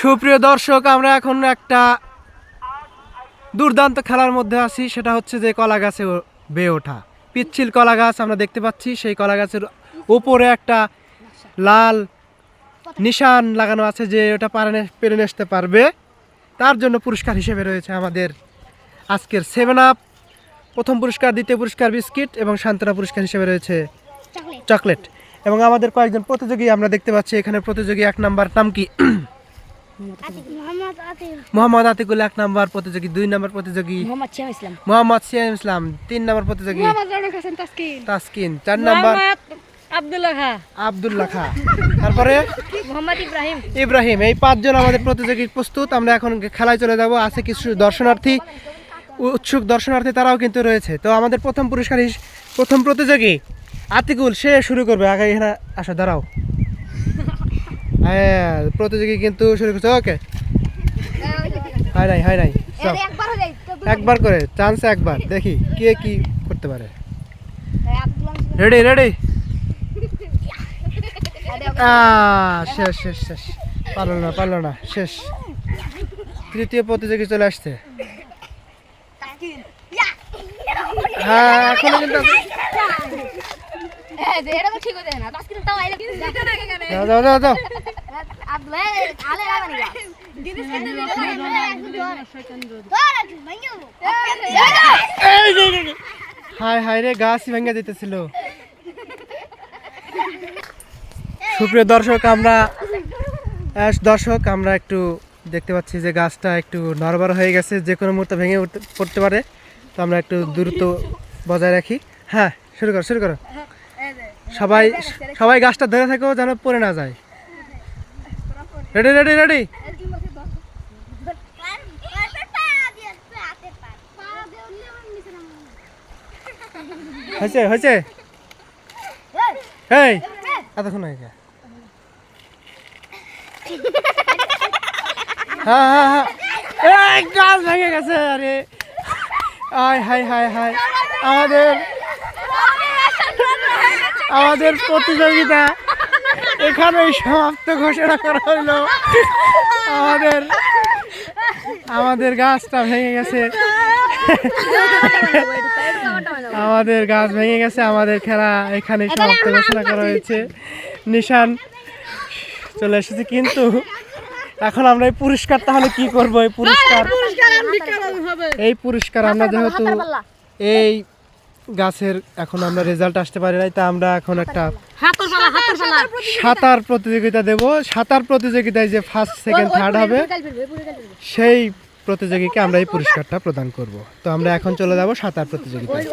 সুপ্রিয় দর্শক আমরা এখন একটা দুর্দান্ত খেলার মধ্যে আছি। সেটা হচ্ছে যে কলা গাছে বেয়ে ওঠা। পিচ্ছিল কলা গাছ আমরা দেখতে পাচ্ছি। সেই কলা গাছের উপরে একটা লাল নিশান লাগানো আছে যে ওটা পারে পেরে আসতে পারবে। তার জন্য পুরস্কার হিসেবে রয়েছে আমাদের আজকের সেভেন আপ। প্রথম পুরস্কার দ্বিতীয় পুরস্কার বিস্কিট এবং সান্ত্বনা পুরস্কার হিসেবে রয়েছে চকলেট। এবং আমাদের কয়েকজন প্রতিযোগী আমরা দেখতে পাচ্ছি। এখানে প্রতিযোগী এক নাম্বার নাম কি? মোহাম্মদ আতিকুল। এক নাম্বার প্রতিযোগী দুই নাম্বার প্রতিযোগী। মোহাম্মদ সিয়াম ইসলাম। তিন নাম্বার প্রতিযোগী। তাসকিন। চার নাম্বার। আব্দুল্লাহ খা। তারপরে? মোহাম্মদ ইব্রাহিম। ইব্রাহিম এই পাঁচজন আমাদের প্রতিযোগী প্রস্তুত আমরা এখন খেলায় চলে যাব। আছে কিছু দর্শনার্থী উৎসুক দর্শনার্থী তারাও কিন্তু রয়েছে। তো আমাদের প্রথম পুরস্কার প্রথম প্রতিযোগী আতিকুল সে শুরু করবে। আগে এখানে আসো দাঁড়াও। হ্যাঁ প্রতিযোগী কিন্তু শুরু করছে ওকে? হয় নাই হয় নাই সব একবার করে চান্স একবার দেখি কে কি করতে পারে। রেডি রেডি শেষ শেষ শেষ। পারল না পারল না শেষ। তৃতীয় প্রতিযোগী চলে আসছে। হ্যাঁ এখনও কিন্তু যাও যাও যাও। হাই হাই রে গাছই ভেঙে যেতেছিল সুপ্রিয় দর্শক, আমরা দর্শক, আমরা একটু দেখতে পাচ্ছি যে গাছটা একটু নড়বড় হয়ে গেছে, যে কোনো মুহূর্তে ভেঙে পড়তে পারে। তো আমরা একটু দ্রুত বজায় রাখি। হ্যাঁ শুরু করো শুরু করো। সবাই সবাই গাছটা ধরে থাকো যেন পড়ে না যায়। রেডি রেডি রেডি হয়েছে হয়েছে। এই এতক্ষণ হয়ে গেছে হ্যাঁ হ্যাঁ হ্যাঁ এই গাছ ভেঙে গেছে, আরে। আয় হাই হাই হাই আমাদের আমাদের প্রতিযোগিতা। এখানেই সমাপ্ত ঘোষণা করা হলো। আমাদের আমাদের গাছটা ভেঙে গেছে। আমাদের গাছ ভেঙে গেছে আমাদের খেলা এখানে সমাপ্ত ঘোষণা করা হয়েছে। নিশান চলে এসেছে কিন্তু এখন আমরা এই পুরস্কার তাহলে কি করব? এই পুরস্কার এই পুরস্কার আমরা যেহেতু এই গাছের এখন আমরা রেজাল্ট আসতে পারি নাই তা আমরা এখন একটা সাঁতার প্রতিযোগিতা। দেব। সাঁতার প্রতিযোগিতায় যে ফার্স্ট সেকেন্ড থার্ড হবে সেই প্রতিযোগীকে আমরা এই পুরস্কারটা প্রদান করব। তো আমরা এখন চলে যাব সাঁতার প্রতিযোগিতায়।